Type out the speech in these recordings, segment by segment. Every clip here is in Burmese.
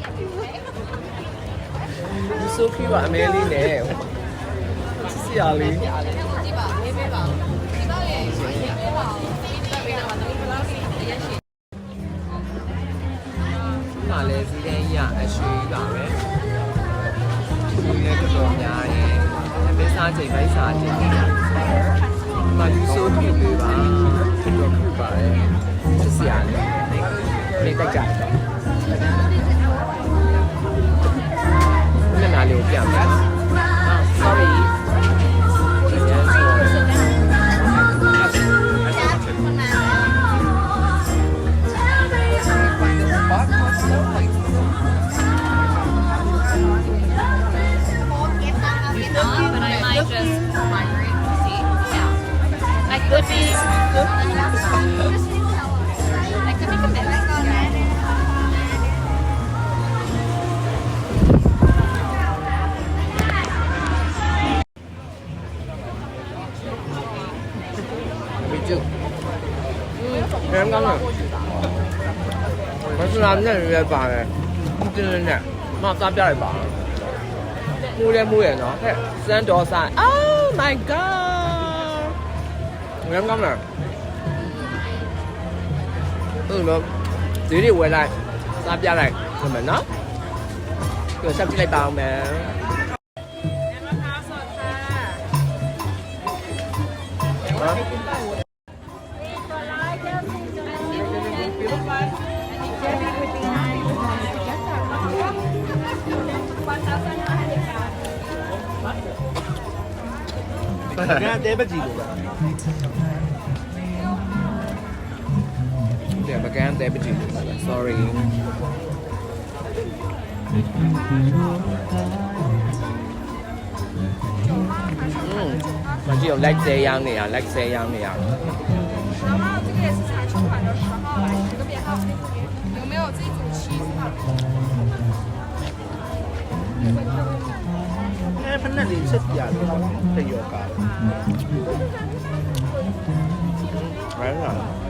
ဒီဆိုဖီပါအမဲလေးနဲ့ချစ်စရာလေးဒီပါလေးပေးပါဒီပါရဲ့ရေးပေးပါဒီပေးတာတော့ဘယ်လောက်ကြီးရရှိဒီမှာလဲစီးတဲ့ရအရွှေပါပဲဒီလည်းတော်တော်များရဲ့အမေစားချိန်ပိုင်းစားချိန်ဒီမှာယူဆိုဖီပေးပါတော်တော်ခုပါရဲ့ချစ်စရာလေးနေတိုက်ကြတယ် မျက်နှာလေးကိုပြမယ်နော် sorry Yes, sorry. but I might just migrate to see yeah I could be Mà sao làm này về bà này? Không tin lên nè. Mà sao ra lại bà? Mua lên mua nó. Thế, sen đồ sai. Oh my god. Em ngon rồi. Ừ nó. Tí đi quay lại. Sao ra lại? Rồi mình nó. Rồi sao lại bảo mẹ? ငါ ငါတဲပကြီးကိုပဲတဲ့ပကန်းတဲပကြီးကိုပဲ sorry မကြည့်အောင် like share ရောင်းနေရ like share ရောင်းနေရ အဲဖက်နဲ့လေးချက်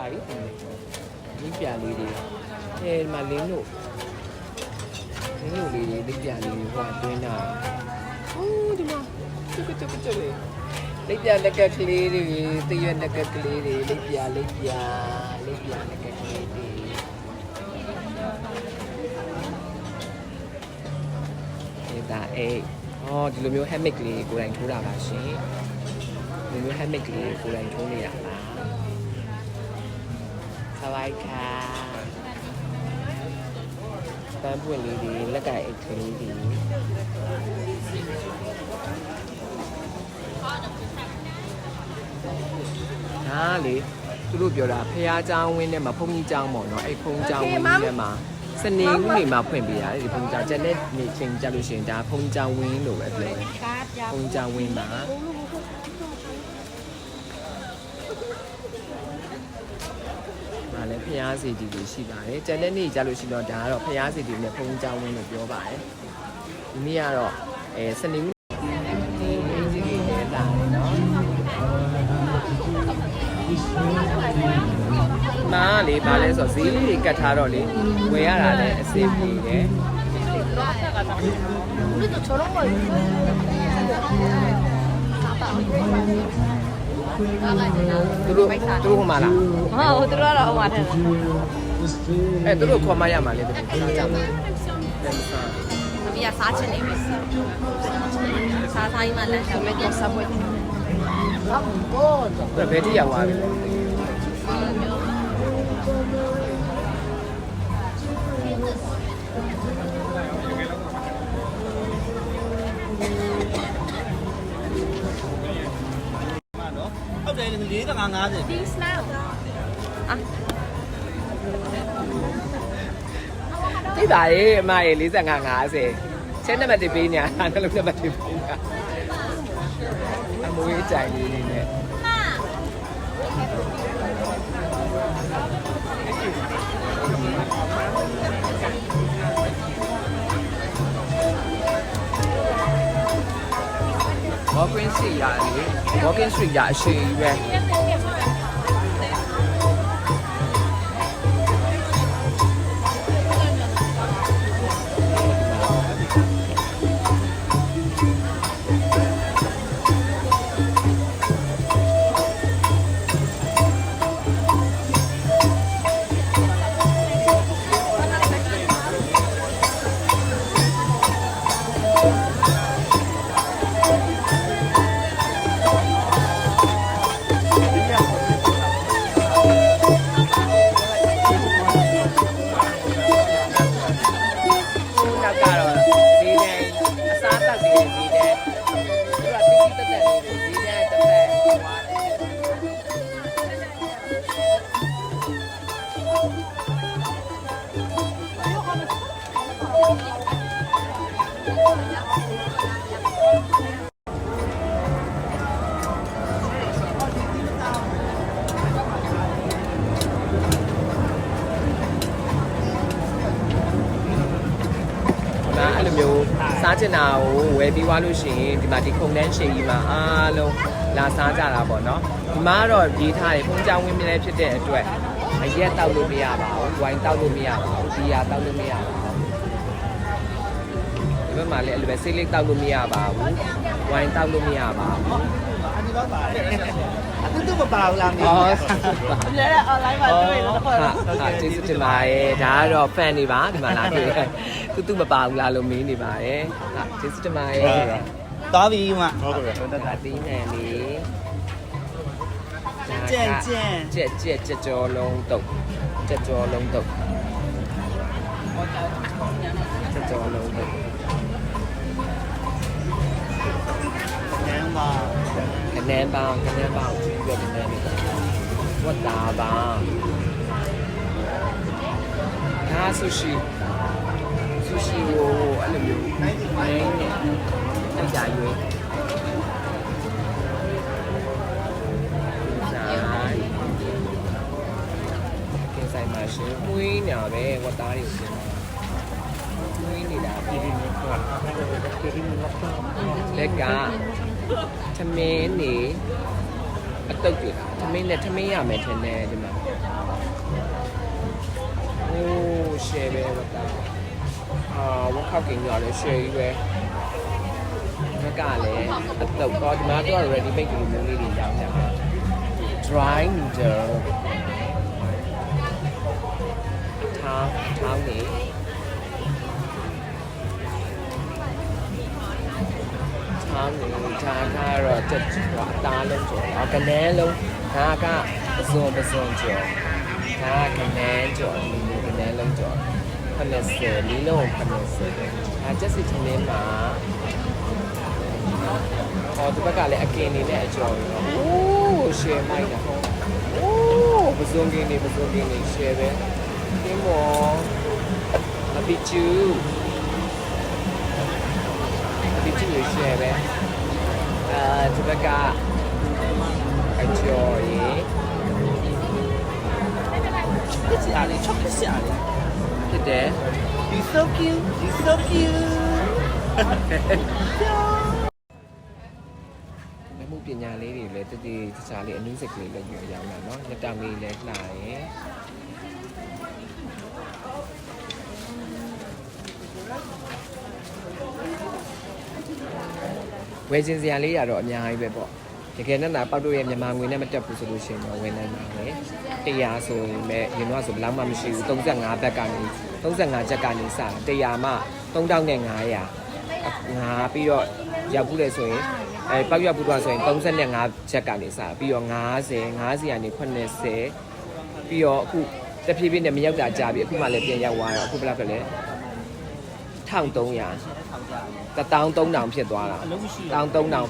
ဝါရီဒီပြလေးတွေအဲဒီမှာလင်းတို့လင်းတို့လေးတွေဒီပြလေးတွေဟိုအတွင်းတာအိုးဒီမှာကျွတ်ကျွတ်ကျွတ်လေးလက်ပြလက်ကကလေးတွေတရွက်လက်ကကလေးတွေလက်ပြလက်ပြလက်ပြလက်ကကလေးတွေအဲဒါအေးဟောဒီလိုမျိုး hammock ကလေးကိုယ်တိုင်ထိုးတာပါရှင်ဒီလို handmade ကလေးကိုယ်တိုင်ထုံးနေတာပါ စဝိုက်ခါပန်းပွင့်လေးတွေလက်ကင်အိတ်ကလေးတွေဒါလေသူတို့ပြောတာဖះเจ้าဝင်းထဲမှာဖုန်ကြီးเจ้าပေါ့နော်အဲ့ဖုန်เจ้าဝင်းထဲမှာစနေဦးနေမှာဖွင့်ပေးရတယ်ဒီဖုန်เจ้าကျန်တဲ့နေချိန်ကြလို့ရှိရင်ဒါဖုန်เจ้าဝင်းလို့ပဲပြောတယ်ဖုန်เจ้าဝင်းမှာ ရာစေတီတွေရှိပါတယ်ကျန်တဲ့နေ့ကြလို့ရှိတော့ဒါကတော့ဖရာစေတီနဲ့ဘုံကြောင်းဝင်းလို့ပြောပါတယ်ဒီနေ့ကတော့အဲစနေနေ့မားလေဘာလဲဆိုတော့ဈေးလေးတွေကတ်ထားတော့လေဝယ်ရတာလည်းအဆင်ပြေတယ်ဘုရားတို့ချောလုံးပါ သူတို့သူတို့ဟိုမှာလားဟုတ်သူတို့ကတော့ဟိုမှာထက်တယ်အဲသူတို့ခေါ်မရမှာလေသူတို့ကြောက်တယ်အမေကစားချင်နေပြီစားစားရင်မှလမ်းလျှောက်မဲ့တော့စားပွဲတယ်ဟုတ်ကောဘယ်တိရောက်သွားပြီ လဲဟုတ်တယ်45 50 Peace now. သိပါရဲ့အမရဲ့45 50ချက်နံပါတ်1ပေးညာနှလုံးနံပါတ်1ပေးညာအမွေးကြိုင်လေးလေးနဲ့ Walking Street ရတယ်လေ Walking Street ရအရှိ စားချင်တာကိုဝယ်ပြီးွားလို့ရှိရင်ဒီမှာဒီခုံတန်းရှည်ကြီးမှာအားလုံးလာစားကြတာပေါ့နော်ဒီမှာကတော့ရေးထားတယ်ဖုန်းကြောင်းဝင်းမြဲဖြစ်တဲ့အတွက်အရက်တောက်လို့မရပါဘူးဝိုင်းတောက်လို့မရပါဘူးဘီယာတောက်လို့မရပါဘူးဒီဘက်မှာလည်းအဲ့လိုပဲဆေးလိပ်တောက်လို့မရပါဘူးဝိုင်းတောက်လို့မရပါဘူး မပါဘူးလားမင်းအော်လည်း online မှာတွေ့လို့တော့ဟာဟာကျေးဇူးတင်ပါတယ်ဒါကတော့ fan တွေပါဒီမှာလာတွေ့သူသူမပါဘူးလားလို့မင်းနေပါတယ်ဟာကျေးဇူးတင်ပါတယ်သွားပြီမဟုတ်ကဲ့ဟုတ်ကဲ့တီးနေလေကြက်ကြက်ကြက်ကြက်ကြက်ကြောလုံးတုတ်ကြက်ကြောလုံးတုတ်ကြက်ကြောလုံးတုတ်ညမ်းပါ ခနန်းပေါင်းခနန်းပေါင်းကြည့်ပြခနန်းလေးဝတ်တာပါဒါဆူရှီဆူရှီကိုအဲ့လိုမျိုးနိုင်နေအဲ့ဒါရွေးဆိုင်ကင်ဆိုင်မှာရှင်မွေးညာပဲဝတ်သားတွေကိုပြင်မွေးနေတာပြည်ပြည်မျိုးကပြည်ပြည်မျိုးကလက်က သမင်းနေအတုတ်တွေသမင်းနဲ့သမင်းရမယ်ထင်တယ်ဒီမှာโอ้ရှယ်ပဲဝတ်သားအာဝက်ခောက်ကင်ကြတယ်ရှယ်ကြီးပဲငါကလည်းအတုတ်တော့ဒီမှာတော့ ready made လိုမျိုးလေးတွေရောင်းကြတယ် dry noodle ထားထားနေ ထားနေထားကတော့တက်တော့အသားလုံးကျော်တော့ကနန်းလုံးဒါကပစုံပစုံကျော်ဒါကကနန်းကျော်ဒီလိုကနန်းလုံးကျော်80လေးလုံး80ဒါချက်စီထင်းလေးမှာဟောဒီဘက်ကလည်းအကင်နေနဲ့အကျော်ရောအိုးရှယ်မိုက်တာအိုးပစုံကင်းနေပစုံကင်းနေရှယ်ပဲကင်းမောအပီချူအပီချူရေရှယ်ပဲ အာဒီဘက်ကအကျော်ရေဖြစ်စရာလေးချက်ဖြစ်စရာလေးဖြစ်တယ် you so cute you so cute မပညာလေးတွေလည်းတတိတခြားလေးအနည်းစက်လေးလည်းညွှန်ရအောင်နော်။ညတာမီလည်းလှရင် ဝယ်ခြင်းစရာလေးရတော့အများကြီးပဲပေါ့တကယ်နဲ့နာပေါက်တို့ရဲ့မြန်မာငွေနဲ့မတက်ဘူးဆိုလို့ရှိရင်တော့ဝယ်နိုင်ပါမယ်100ဆိုရင်ပဲရင်တော့ဆိုဘယ်လောက်မှမရှိဘူး35ဘက်ကနေ35ချက်ကနေစ100မှ3500ငါပြီးတော့ရောက်ဘူးလေဆိုရင်အဲပေါက်ရောက်ဘူးတော့ဆိုရင်35ချက်ကနေစပြီးတော့90 90ကနေ80ပြီးတော့အခုတဖြည်းဖြည်းနဲ့မရောက်တာကြာပြီအခုမှလည်းပြန်ရောက်သွားတော့အခုဘယ်လောက်ကလဲ1300 13000ဖြစ်သွားတာအလုံးမရှိတောင်း3000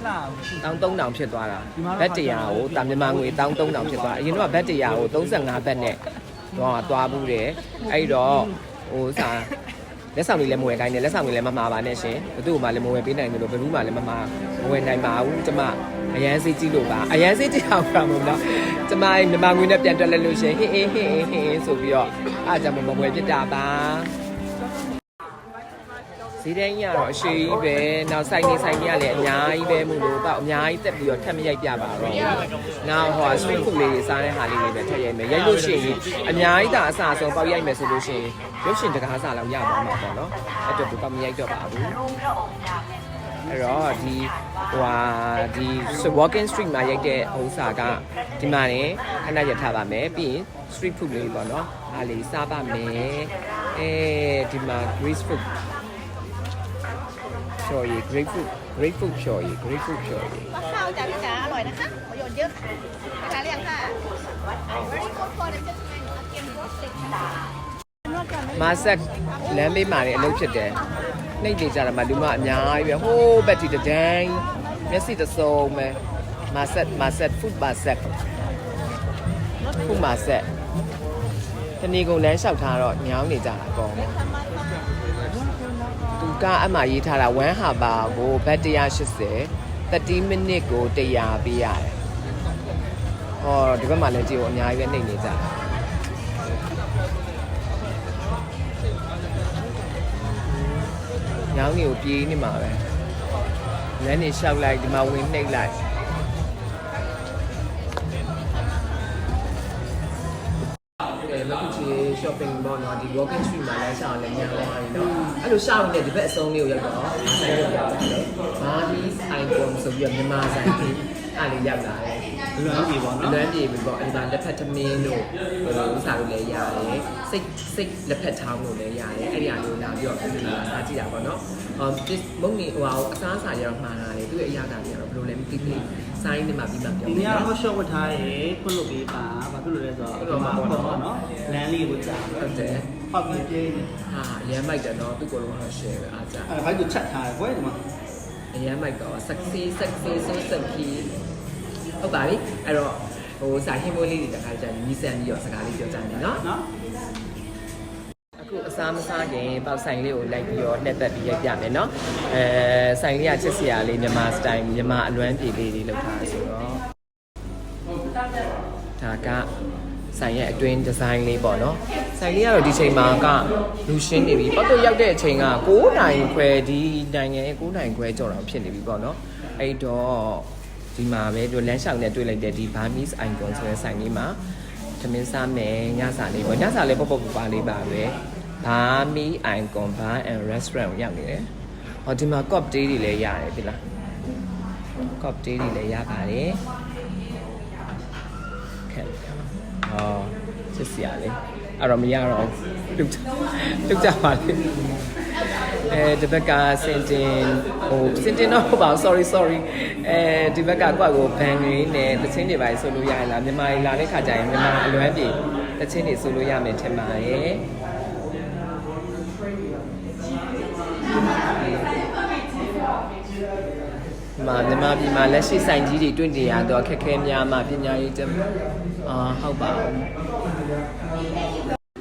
13000ဖြစ်သွားတာဘတ်တရားကိုတာမြန်မာငွေ13000ဖြစ်သွားအရင်တော့ဘတ်တရားကို35ဘတ်နဲ့တော့သွားဘူးတယ်အဲ့တော့ဟိုစာလက်ဆောင်တွေလည်းမဝယ်ခိုင်းတယ်လက်ဆောင်တွေလည်းမမှာပါနဲ့ရှင်ဘသူ့မှလည်းမဝယ်ပေးနိုင်ဘူးလို့ဘယ်သူမှလည်းမမှာမဝယ်နိုင်ပါဘူးကျမအရန်စိတ်ကြည့်လို့ပါအရန်စိတ်ကြည့်အောင်ပါမလို့ကျမမြန်မာငွေနဲ့ပြန်တွက်လိုက်လို့ရှင်ဟင်းအင်းဟင်းအင်းဟင်းအင်းဆိုပြီးတော့အားကြောင့်မဝယ်ဖြစ်တာပါ ဈေးတိုင်းကြီးကတော့အရှိကြီးပဲနောက်ဆိုင်နေဆိုင်ကြီးကလည်းအများကြီးပဲမို့လို့တော့အများကြီးတက်ပြီးတော့ထပ်မရိုက်ပြပါတော့နောက်ဟို street food လေးတွေစားတဲ့ဟာလေးတွေပဲထည့်ရိုက်မယ်ရိုက်လို့ရှိရင်အများကြီးဒါအစားအဆုံးပေါက်ရိုက်မယ်ဆိုလို့ရှိရင်ရုပ်ရှင်တကားစားလောက်ရပါမှာပေါ့နော်အဲ့တော့ဘူးပေါက်မရိုက်တော့ပါဘူးအဲ့တော့ဒီဟိုဟာဒီ walking street မှာရိုက်တဲ့ဥစ္စာကဒီမှာနေခဏရထားပါမယ်ပြီးရင် street food လေးပေါ့နော်အားလေးစားပါမယ်အဲဒီမှာ grease food ဖြော်ရည် grapefruit grapefruit ဖြော်ရည် grapefruit ဖြော်ရည် มะพร้าวจากพิการอร่อยนะคะประโยชน์เยอะนะคะเรียงค่ะ very good for the children again roasted မာဆက်လမ်းဘေးမှာလည်းအလုပ်ဖြစ်တယ်နှိပ်နေကြတာမှလူမအများကြီးပဲဟိုးဘက်တီတဒန်းမျက်စိတစ်စုံပဲမာဆက်မာဆက် food မာဆက် food မာဆက်တဏီကုံလမ်းလျှောက်ထားတော့ညောင်းနေကြတာကောသူ ကအမှရေးထားတာ1ဟာပါကိုဘတ်180 30 minute ကို100ပေးရတယ်ဟောဒီဘက်မှာလည်းကြည့်ဦးအများကြီးပဲနှိပ်နေကြတာညောင်းကြီးကိုပြေးနေမှာပဲလမ်းနေလျှောက်လိုက်ဒီမှာဝင်နှိပ်လိုက်အဲလက်ခုချီ shopping mall နော်ဒီ walking street မှာလည်းရှောင်းလည်းညံသွားပြီနော်အဲ့လိုရှောင်းနေတဲ့ဒီဘက်အစုံလေးကိုရောက်တော့ဆိုင်ရောက်လာတယ်ဘာဒီ icon ဆိုပြီးတော့မြန်မာဆိုင်ကြီးအဲ့လေးရောက်လာတယ်လွမ်းပြီပေါ့နော်လွမ်းပြေပြီပေါ့အဲ့ဒီမှာလက်ဖက်သမင်းတို့ဟိုဥစားတို့လည်းရတယ်စိတ်စိတ်လက်ဖက်ထောင်းတို့လည်းရတယ်အဲ့ဒီအမျိုးလာပြီးတော့ဒီမှာစားကြည့်တာပေါ့နော်ဟောဒီမုံနေဟိုဟာအစားအစာရတော့မှားတာလေသူ့ရဲ့အရာကလည်းဘယ်လိုလဲမသိသေး စိုင်းနေမှာပြီးမှပြောဒီနေ့ကတော့ short ဝတ်ထားရေဖွင့်လို့ပေးပါဘာဖြစ်လို့လဲဆိုတော့ဒီမှာပေါ့နော်လမ်းလေးကိုကြာဟုတ်တယ်ပောက်ပြီးပြေးနေဟာရမ်းမိုက်တယ်နော်သူ့ကိုယ်လုံးတော့ share ပဲအားကြအဲဘိုက်ကိုချက်ထားတယ်ကွယ်ဒီမှာအရမ်းမိုက်တော့ sexy sexy so sexy ဟုတ်ပါပြီအဲ့တော့ဟိုစာဟင်းမွေးလေးတွေတခါကြာညီးဆန်ပြီးတော့စကားလေးပြောကြမယ်နော်နော်အ ခုအစားမစားခင်ပေါက်ဆိုင်လေးကိုလိုက်ပြီးတော့လှည့်သက်ပြီးရိုက်ပြမယ်နော်အဲဆိုင်လေးကချစ်စရာလေးမြန်မာစတိုင်မြန်မာအလွမ်းပြေလေးတွေလောက်ထားဆိုတော့ဒါကဆိုင်ရဲ့အတွင်းဒီဇိုင်းလေးပေါ့နော်ဆိုင်လေးကတော့ဒီချိန်မှာကလူရှင်းနေပြီပတ်တော့ရောက်တဲ့အချိန်က9နိုင်ခွဲဒီနိုင်ငံရဲ့9နိုင်ခွဲကြော်တော့ဖြစ်နေပြီပေါ့နော်အဲ့တော့ဒီမှာပဲတို့လမ်းလျှောက်နဲ့တွေ့လိုက်တဲ့ဒီ Burmese icon ဆိုတဲ့ဆိုင်လေးမှာသမင်းစားမယ်ညစာလေးပေါ့ညစာလေးပေါ့ပေါ့ပါပါလေးပါပဲ ဘာမီ icon bar and restaurant ကိုရောက်နေတယ်ဟောဒီမှာ cup tea တွေလည်းရတယ်ဒီလား cup tea တွေလည်းရပါတယ်ခက်ဟောစစ်စရာလေးအဲ့တော့မရတော့ဘူးလုတ်လုတ်ကြပါလေအဲဒီဘက်ကစင်တင်ဟိုစင်တင်တော့ဟုတ်ပါဘူး sorry sorry အဲဒီဘက်ကကွက်ကိုဘန်ရင်းနဲ့တချင်းတွေပါဆိုလို့ရရလားမြန်မာလာတဲ့ခါကျရင်မြန်မာအလွမ်းပြေတချင်းတွေဆိုလို့ရမယ်ထင်ပါရဲ့ မာမြန်မာပြည်မှာလက်ရှိဆိုင်ကြီးတွေတွင့်နေရတော့ခက်ခဲများမှာပညာရေးတက်အာဟုတ်ပါဘူး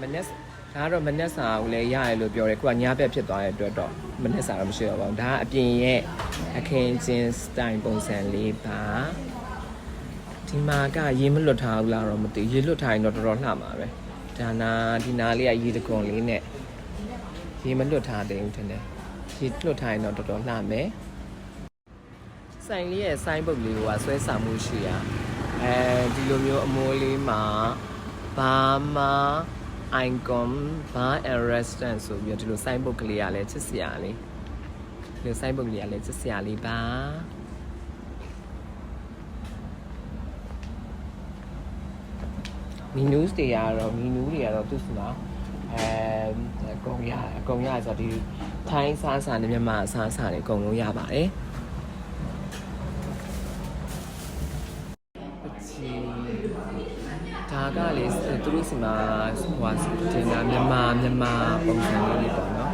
မနေ့ဒါကတော့မနေ့စာကိုလည်းရတယ်လို့ပြောတယ်ခုကညဘက်ဖြစ်သွားတဲ့အတွက်တော့မနေ့စာတော့မရှိတော့ပါဘူးဒါကအပြင်ရဲ့အခင်းချင်းစတိုင်ပုံစံလေးပါဒီမှာကရေမလွတ်ထားဘူးလားတော့မသိရေလွတ်ထားရင်တော့တော်တော်လှမှာပဲဒါနာဒီနာလေးကရေတကွန်လေးနဲ့ရေမလွတ်ထားသေးဘူးထင်တယ်ရေလွတ်ထားရင်တော့တော်တော်လှမယ် ဆိုင်လေးရဲ့ဆိုင်းဘုတ်လေးကဆွဲဆောင်မှုရှိရအဲဒီလိုမျိုးအမိုးလေးမှာဘာမာ icon bar and restaurant ဆိုပြီးတော့ဒီလိုဆိုင်းဘုတ်ကလေးကလည်းချစ်စရာလေးဒီလိုဆိုင်းဘုတ်ကလေးကလည်းချစ်စရာလေးပါမီနူးတွေကတော့မီနူးတွေကတော့သူ့စမှာအဲအကုန်ရအကုန်ရဆိုတော့ဒီထိုင်းစားစားနဲ့မြန်မာစားစားတွေအကုန်လုံးရပါတယ် ကလေသူတို့စမှာဟိုဟာတင်တာမြန်မာမြန်မာပုံစံလေးတွေပေါ့နော်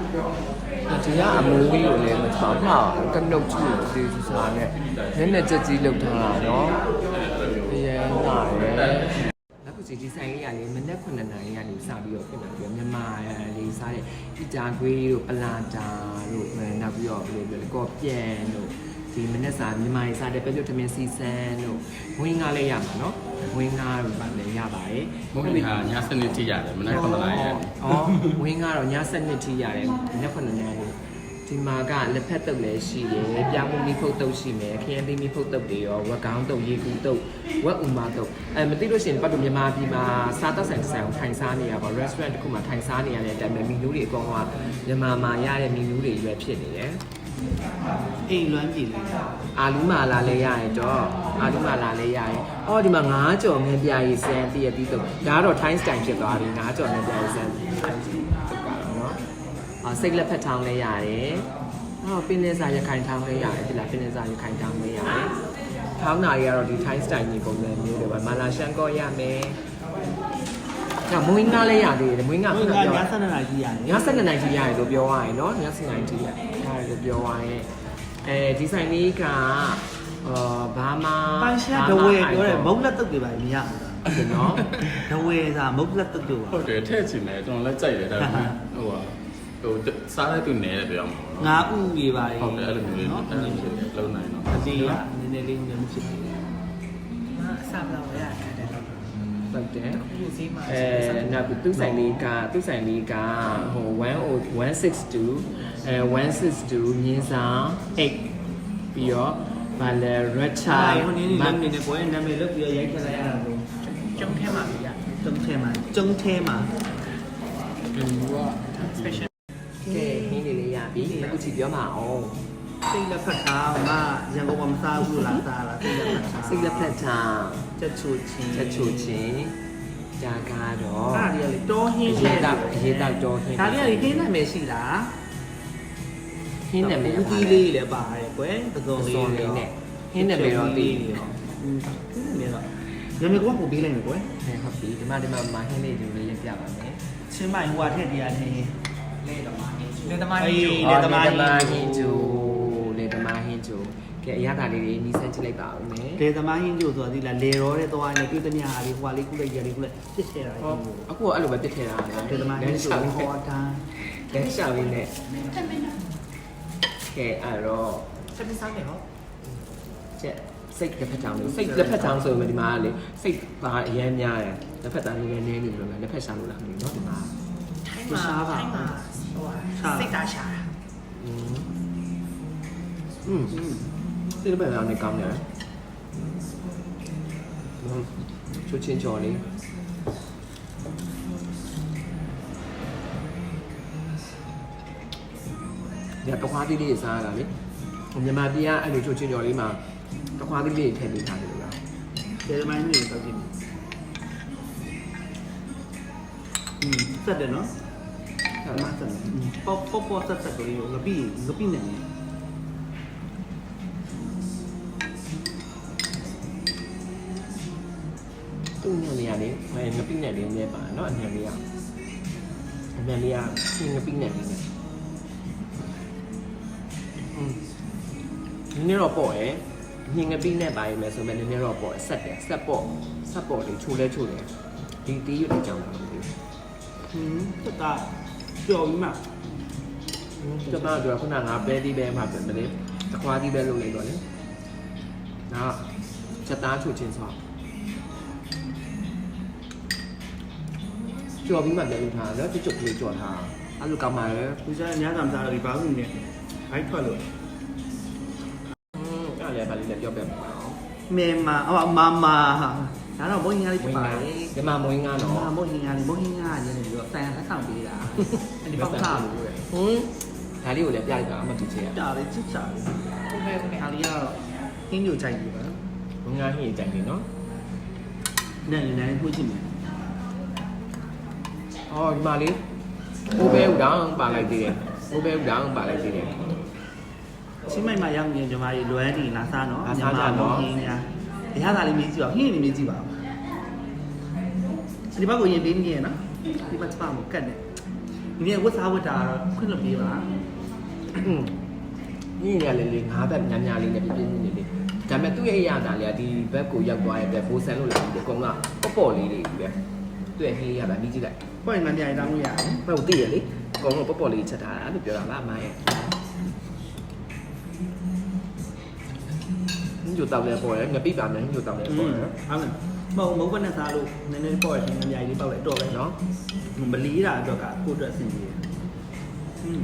ဒီကအမိုးကြီးကိုလည်းမထောက်ထောက်ကနုတ်ကြီးကိုသေးစားနဲ့နည်းနည်းကြက်ကြီးလောက်ထားတာနော်အရင်ကလည်းနောက်ခုစီဒီဇိုင်းလေးကလေမနက်9နာရီကနေစပြီးတော့ပြင်လာပြီးတော့မြန်မာလေးစားတဲ့ပီတာခွေးတို့ပလာတာတို့နောက်ပြီးတော့ဘယ်လိုပြောလဲကော်ပြန်တို့ဒီမနက်စာမြန်မာရေးစားတဲ့ပဲပြုတ်ထမင်းစီဆန်တို့ဝင်းကားလည်းရမှာနော် ဝင်းကားတို့ပါလည်းရပါတယ်မဟုတ်ဘူးဟာညစနစ်တိရတယ်မနေ့ကလာရတယ်။အော်ဝင်းကတော့ည7နှစ်ထိရတယ်။ည9နှစ်လေးဒီမှာကလက်ဖက်တုပ်လည်းရှိတယ်။ပြောင်းမှုမိဖုတ်တုပ်ရှိမယ်။ခရမ်းသီးမိဖုတ်တုပ်တွေရောဝက်ကောင်းတုပ်ရေကူတုပ်ဝက်ဥမာတုပ်အဲမသိလို့ရှိရင်ပတ်တူမြန်မာပြည်မှာစားတော့ဆိုင်ဆိုင်ကိုထိုင်စားနေရပါ restaurant တစ်ခုမှာထိုင်စားနေရတဲ့အတိုင်းပဲမီနူးတွေအကုန်လုံးကမြန်မာမှာရတဲ့မီနူးတွေရွယ်ဖြစ်နေတယ်။ အိမ်လွမ်းကြည့်လိုက်အာလူမာလာလည်းရရင်တော့အာလူမာလာလည်းရရင်အော်ဒီမှာငါးကြော်ငန်းပြရေးစမ်းတည့်ရတီးတော့ဒါကတော့ time style ဖြစ်သွားပြီငါးကြော်ငန်းပြရေးစမ်းတိုင်းစီတုတ်ကတော့နော်အာစိတ်လက်ဖက်ထောင်းလည်းရတယ်အော်ပင်းနေစာရခိုင်ထောင်းလည်းရတယ်ဒီလားပင်းနေစာရခိုင်ထောင်းလည်းရတယ်ထောင်းတာတွေကတော့ဒီ time style ကြီးပုံစံမျိုးတွေပါမာလာရှန်ကောရမယ် ကမွေးငါလည်းရသေးတယ်မွေးငါကည7နာရီရတယ်ည7နာရီရတယ်လို့ပြောရရင်နော်ည7နာရီရတယ်ရတယ်လို့ပြောရရင်အဲဒီဆိုင်လေးကအာဘာမှပန်ရှာဒဝဲပြောတယ်မုတ်လက်တုတ်တွေပါမရဘူးကျွန်တော်ဒဝဲစာမုတ်လက်တုတ်တွေပါဟုတ်တယ်ထည့်ချင်တယ်ကျွန်တော်လည်းကြိုက်တယ်ဒါပေမဲ့ဟိုဟာဟိုစားတဲ့သူနဲတယ်ပြောမှာငါဥတွေပါဟုတ်တယ်အဲ့လိုမျိုးလေးနော်အဲ့လိုမျိုးလုံးနိုင်တော့အစီကနည်းနည်းလေးနည်းနည်းဖြစ်နေတယ်ငါအစားပြောရတာ ဟုတ်တယ်အဲနောက်ပြီးသူ့ဆိုင်လေးကသူ့ဆိုင်လေးကဟို10 162အဲ162မြင်းစာ8ပြီးတော့ဘာလဲ red ချာ chai ဟိုနည်းနည်းလုံးနေနေပွဲနာမည်လုပ်ပြီးရိုက်ထည့်လိုက်ရတာကိုကျုံထဲမှာပြကျုံထဲမှာကျုံထဲမှာဒီကကဲဟင်းလေးလေးရပြီအခုချီပြောမှာအောင် စိတ်လက်ဖက်ထားငါရန်ကုန်မှာမစားဘူးလားစားလားစိတ်လက်ဖက်ထားစိတ်လက်ဖက်ထားချက်ချိုချင်းချက်ချိုချင်းဂျာကားတော့အဲ့ဒါလေးတောဟအင်းရေးတော့အရေးတော့တော့ဟင်းဒါလေးကဟင်းနာမည်ရှိလားဟင်းနာမည်ဦးကြီးလေးလည်းပါတယ်ကွယ်ပစုံလေးလေးနဲ့ဟင်းနာမည်တော့တည်တယ်อืมဟင်းနာမည်တော့ရမေကကိုပေးလိုက်မယ်ကွယ်ဟုတ်ပြီဒီမှာဒီမှာမဟင်းလေးဒီလေးရပြပါမယ်ချင်းမိုင်ဟိုဟာထည့်တရားထည့်လေသမားလေသမားအေးကြီးလေသမားဟင်းကျူ လေသမားဟင်းကျူကဲအရသာလေးတွေနီးစပ်ကြည့်လိုက်ပါဦးမယ် လေသမားဟင်းကျိုးဆိုတာဒီလားလေရောတဲ့သွားနေတွေ့သမျှဟာလေးဟိုဟာလေးကုလိုက်ရလေးကုလိုက်ပြစ်ထည့်တာ ဟောအခုအဲ့လိုပဲပြစ်ထည့်တာလေ လေသမားဟင်းကျိုးဟောတာ ကဲရှာလေးနဲ့ကဲအဲ့တော့ ချက်ပြီးစားနေနော် ချက်စိတ်လက်ဖက်ချောင်းလို့စိတ်လက်ဖက်ချောင်းဆိုရင်ဒီမှာလေစိတ်ပါအရင်များတယ်လက်ဖက်သားလေးလည်းနည်းနေလို့လက်ဖက်ရှာလို့လားမသိဘူးเนาะဒီမှာ ထိုင်းမှာထိုင်းမှာဟိုစိတ်သားရှာတာ อืม อืมစိတ်လက်ဖက်သားနဲ့ကောင်းတယ်ဟုတ်ချိုချင်းချော်လေးညတခွားသီးလေးစားရတာလေမြန်မာပြည်ကအဲ့လိုချိုချင်းချော်လေးမှာတခွားသီးလေးထည့်ပေးထားတယ်လို့လား လေသမားဟင်းကျိုးတောက်ကြည့်မယ်อืมစက်တယ်နော် ဟုတ်လား မဆက်ပေါ့ပေါ့ပေါ့ဆက်ဆက်ကလေးကိုငပိငပိနဲ့ သူ့ ညံ့လေးရလေငပိနဲ့လေးနဲ့ပါနော်အညံ့လေးရအညံ့လေးရရှင်းငပိနဲ့လေးနဲ့อืมနည်းတော့ပေါ့ရဲ့ညင်ငပိနဲ့ပါရင်လည်းဆိုမဲ့နည်းနည်းတော့ပေါ့ဆက်တယ်ဆက်ပေါ့ဆက်ပေါ့လေးချိုးလဲချိုးတယ်ဒီတီးရွတ်ကြောင်တော့မသိဘူးဟင်းတက်တာကြော်ပြီးမှကျွန်တော်တို့ကခုနငါပဲဒီပဲမှာပဲမလဲတခွားဒီပဲလုပ်နေတော့လေ။ဒါချက်သားချုပ်ချင်းဆို ကြော်ပြီးမှပြန်လုပ်ထားတယ်ကျွတ်ကျွတ်ကလေးကြော်ထားအဲ့လိုကောင်းပါရဲ့သူစားညစာမစားတော့ဒီဘာလို့နေဘိုက်ထွက်လို့อืมအဲ့လည်းဗာလေးလည်းပြောပြပါအောင်မေမာအမမဒါတော့မုန်းငါလေးဖြစ်ပါလေဒီမှာမွေးငါတော့မုန်းငါလေးမုန်းငါလေးနေပြီးတော့တန်လက်ဆောင်ပေးတာဒီပေါက်ထားလို့ပဲဟွန်းဒါလေးကိုလည်းပြလိုက်ပါအမတူချေရတာလေးချစ်ချာလေးဟုတ်ကဲ့ဟုတ်ကဲ့ဒါလေးကတော့ဟင်းညိုကြိုက်ပြီပါမွေးငါဟင်းကြိုင်နေနော်နဲ့လည်းလည်းနှွှေးချင်တယ် ဟဟောဒီမှာလေးဘိုးဘဲဥတောင်ပါလိုက်သေးတယ်ဘိုးဘဲဥတောင်ပါလိုက်သေးတယ် ချင်းမိုင်မှာရောက်နေကြမှာရေလွမ်းနေလာစားနော်လာစားကြနော်ဟင်းညာအရသာလေးမြည်ကြည့်ပါဟင်းနေမြည်ကြည့်ပါဒီဘက်ကိုရင်ပေးနေရနော်ဒီဘက်စပါမကတ်နေဒီနေ့ဝတ်စားဝတ်တာတော့ခွင့်လွှတ်ပေးပါညင်ရလေးလေးငါးဘက်ညာညာလေးနဲ့ပြပြနေလေးဒါပေမဲ့သူ့ရဲ့အရာတာလေးကဒီဘက်ကိုရောက်သွားတဲ့အတွက်ဘိုးဆန်လို့လည်းဒီအကောင်ကပေါ့ပေါ့လေးတွေကြီးပဲသူ့ရဲ့ဟင်းလေးရပါမြည်ကြည့်လိုက် ဖွင့်ငန်းပြိုင်တောင်းလို့ရတယ်မဟုတ်သိရလေအကုန်လုံးပေါ့ပေါ့လေးချက်ထားတာအဲ့လိုပြောတာလားအမရဲ့ညိုတောက်လဲပေါ်တယ်ငပိပါမယ်ညိုတောက်လဲပေါ်တယ်ဟုတ်တယ်မဟုတ်မဟုတ်ဘနဲ့စားလို့နည်းနည်းပေါ့တယ်ငန်းပြိုင်လေးပေါက်လဲတော့ပဲနော်မလီးတာတော့ကကိုအတွက်အဆင်ပြေတယ်อืม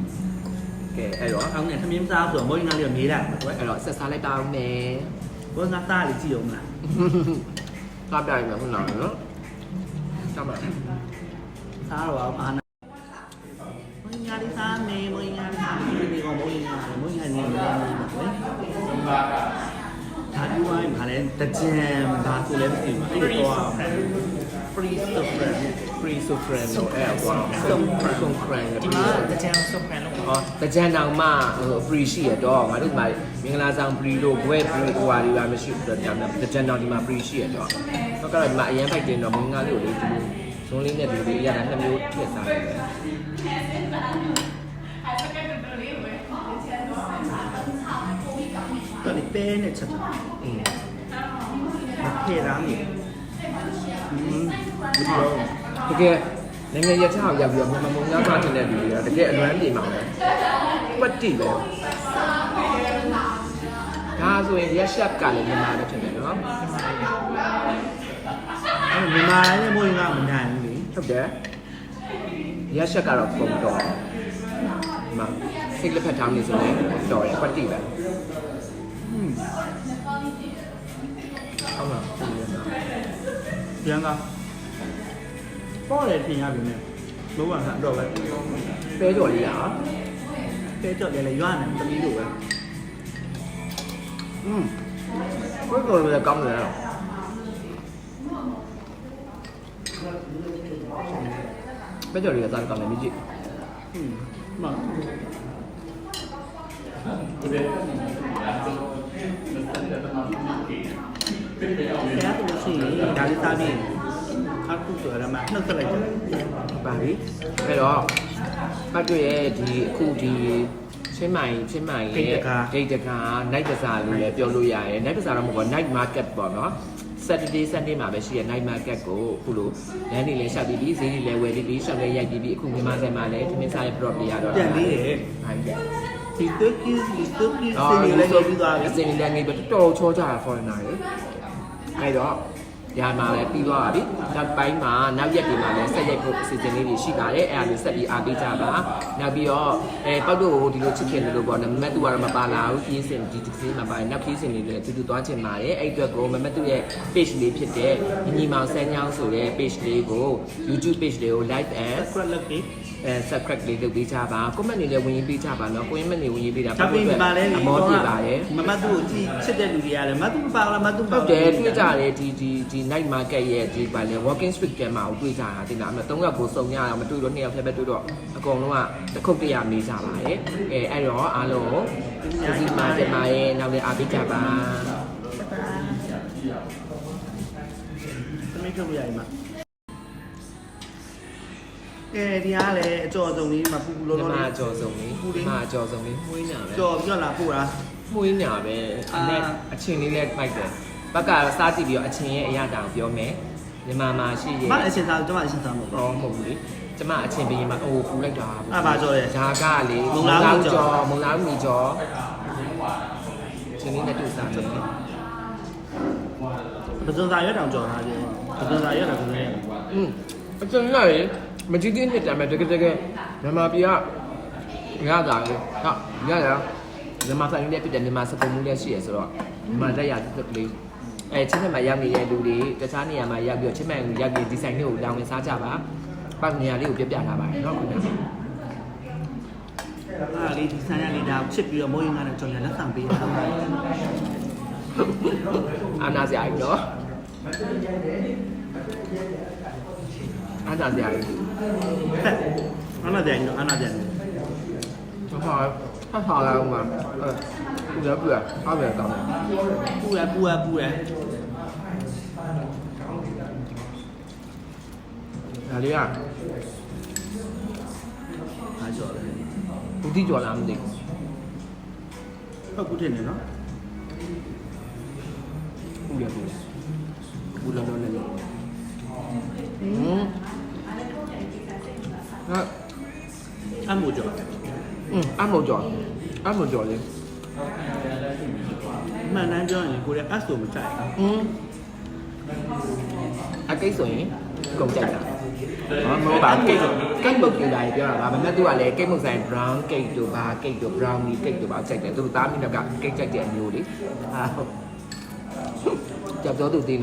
ကဲအဲ့တော့အောင်နဲ့သမင်းစားဆိုတော့မော်ရင်ကလေးကမေးတာမဟုတ်ဘူးအဲ့တော့ဆက်စားလိုက်တောင်းမယ်ဘောငါစားလေးကြည့်အောင်မလားစားပြရမယ်ဟုတ်လားနော်စားပါ စားတော့အောင်အာနာမော်ရင်ကလေးစားမယ်မော်ရင်ကလေးစားမယ်ဒီကောင်မော်ရင်ကမော်ရင်ကနေနေနေကွယ်ဒါဒီဝိုင်းမှာလည်းတကြံဒါဆိုလည်းမသိဘူးအဲ့တော့ free software free so friend လို့အဲ့ကွာဆုံးဆုံး friend ဒီမှာတကြံဆုပ်ခံလို့ဟောတကြံတောင်မှဟို free ရှိရတော့ငါတို့ဒီမှာမင်္ဂလာဆောင် free လို့ဘွဲ free ဟိုဟာတွေပါမရှိဘူးတော့ကြာမယ်တကြံတောင်ဒီမှာ free ရှိရတော့ဟုတ်ကဲ့ဒီမှာအရင်ဖိုက်တင်တော့မင်္ဂလာလေးကိုလေးဒီလို ဇုံးလေးနဲ့ဒီလိုရတာနှစ်မျိုးထည့်စားတယ် တော့ဒီပဲနဲ့ချက်တာ อืม ဖေးရမ်းနေอืมဒီလို တကယ်နိုင်ငံရချောက်ရောက်ပြီးတော့မမုံများစားတဲ့လူတွေကတကယ်အလွမ်းပြေမှာပဲပတ်တိပဲဒါဆိုရင်ရက်ရှက်ကလည်းမြန်မာပဲထင်တယ်နော် အဲ့မြန်မာတိုင်းနဲ့မိုးရင်ကမနိုင်ဘူးလေ ဟုတ်တယ် ရချက်ကတော့ပုံတော်မှာစိတ်လက်ဖက်ထောင်းနေဆိုရင်တော်တယ်ကွက်တိပဲဟွန်းဟုတ်လားပြန်ကားပေါ့တယ်ထင်ရပြီနဲ့လုံးဝဟာတော့ပဲပဲကြော်လေးလားပဲကြော်လေးလည်းရွာနေတမီးလိုပဲอืมကိုယ်တော်လည်းကောင်းတယ်တော့ ပဲတော်လေးကစားကောင်းတယ်မြည်ကြည့်อืมမဆရာတို့ရှိရင်ဒါလေးစားပြီးအခုဆိုရမှာနှုတ်ဆက်လိုက်တယ်ပါပြီအဲ့တော့ပတ်တွေ့ရဲ့ဒီအခုဒီ ချင်းမိုင်ချင်းမိုင်ရဲ့ဒိတ်တကာ night တစားလို့လည်းပြောလို့ရတယ် night တစားတော့မဟုတ်ဘူး night market ပေါ့နော် Saturday Sunday မှာပဲရှိရ night market ကိုအခုလိုလမ်းတွေလည်းရှောက်ပြီးပြီဈေးတွေလည်းဝယ်ပြီးပြီရှောက်လည်းရိုက်ပြီးပြီအခုမြန်မာဆိုင်မှာလည်းထမင်းစားရဲ့ prop တွေရတော့ပြန်ပြီးတယ်ဟာပြီဒီတူကီဒီတူကီအော်စနေလေးရေးပြီးသွားပြီအစင်းလေးလည်းနေပြီးတော်တော်ချောကြတာ foreigner တွေအဲ့တော့ ညာမှာလည်းပြီးသွားပါပြီနောက်ပိုင်းမှာနောက်ရက်တွေမှာလည်းဆက်ရိုက်ဖို့အစီအစဉ်လေးတွေရှိပါတယ်အဲ့ဒါလေးဆက်ပြီးအားပေးကြပါနောက်ပြီးတော့အဲပောက်တို့ကိုဒီလိုချစ်ခင်တယ်လို့ပေါ့နော်မမတ်သူကတော့မပါလာဘူးခီးစင်ဒီတစ်စီးမှာပါတယ်နောက်ခီးစင်လေးလည်းတူတူသွားချင်ပါတယ်အဲ့အတွက်ကိုမမတ်သူရဲ့ page လေးဖြစ်တဲ့ညီညီမောင်ဆန်းချောင်းဆိုတဲ့ page လေးကို YouTube page လေးကို like and ခွက်လက်ပြီး အဲ subscribe လေးလုပ်ပေးကြပါ comment တွေလည်းဝင်ရေးပေးကြပါနော် comment တွေဝင်ရေးပေးတာဒါပြင်ဒီမှာလည်းအမောပြပါတယ်မမတ်သူကိုကြည့်ချစ်တဲ့လူတွေကလည်းမတ်သူမပါလားမတ်သူပါဟုတ်တယ်တွေ့ကြတယ်ဒီဒီဒီ night market ရဲ့ဒီပါလေ walking street ကျမ်းမှာကိုတွေ့ကြတာတင်လားအမ၃ယောက်ကိုစုံရအောင်မတွေ့တော့နှစ်ယောက်ဖက်ပဲတွေ့တော့အကုန်လုံးကတစ်ခုတ်တရမေးကြပါတယ်အဲအဲ့တော့အားလုံးကိုဒီမှာဒီမှာရဲ့နောက်လည်းအားပေးကြပါသမီးထုတ်လို့ရရင်မှာ ကဲဒီအားလည်းအကျော်စုံလေးမှာပူပူဒီလုံးလုံးမှာလေးကြော်စုံလေးဒီမှာကြော်စုံလေးမှုင်းညာပဲကျော်ပြော့လာပို့လားမှုင်းညာပဲအဲ့အချင်းလေးလည်းပိုက်တယ်ဘက်ကစားကြည့်ပြီးတော့အချင်းရဲ့အရာတောင်ပြောမယ်မြန်မာမှာရှိရဲ့မအရှင်သာကျွန်မအရှင်သာမဟုတ်ဘူး တော့မဟုတ်ဘူးလေကျမအချင်းပြင်းမှာအိုးပူလိုက်တာအဲ့ဘာကြော်လဲဓာကလေမုံလားမီကြော် မုံလားမီကြော်ချင်းလေးနဲ့တူစားတယ်ပဇွန်သာရွက်တောင်ကြော်ထားတယ်ပဇွန်သာရွက်တာကိုလည်းอืมအကျဉ်းလိုက် မကြီးကြီးနှစ်တမ်းပဲတကယ်တကယ်မြန်မာပြည်ကရတာလေဟာရရမြန်မာဆိုင်လေးပြည်တယ်မြန်မာစပုံမှုလေးရှိရဆိုတော့မြန်မာလက်ရတစ်ကလေးအဲချင်းမဲ့မှာရောက်နေတဲ့လူတွေတခြားနေရာမှာရောက်ပြီးတော့ချင်းမဲ့ကိုရောက်ပြီးဒီဆိုင်လေးကိုတောင်းဝင်စားကြပါပတ်နေရာလေးကိုပြပြထားပါတယ်နော်ခင်ဗျာအားလေးဒီဆန်ရလေးဒါချစ်ပြီးတော့မိုးရင်ကတော့ကျွန်တော်လက်ဆောင်ပေးထားပါတယ်။အနာစရာကြီးနော်။အနာစရာကြီး အောင်ပါအဲပြရပြရအားပဲကောင်းတယ်ပူရပူရပူရဒါလေးကအားကြော်တယ်ဘူးတိကျော်လားမသိဟုတ်ကူတင်နေနော်ဘူးဘူးရဘူးဘူးလုံးလုံးလေးဟင်းဟာအမှုကြော်อืมအမို့ကျော်အမို့ကျော်လေးမှန်တမ်းပြောရင် ကိုရအဆိုမကြိုက်อืมအကိတ်ဆိုရင်ကုန်ကြိုက်တာဟောမဟုတ်ပါကိတ်ကိတ်မုတ်ကြည့်လိုက်ပြောတာဒါပေမဲ့သူကလည်းကိတ်မုတ်ဆိုင် brown cake တို့ဘာ cake တို့ brownie cake တို့ဘာကြိုက်တယ်သူသားမိတော့က cake ကြိုက်တဲ့အမျိုးလေးဟာကြောက်တော့သူတင်း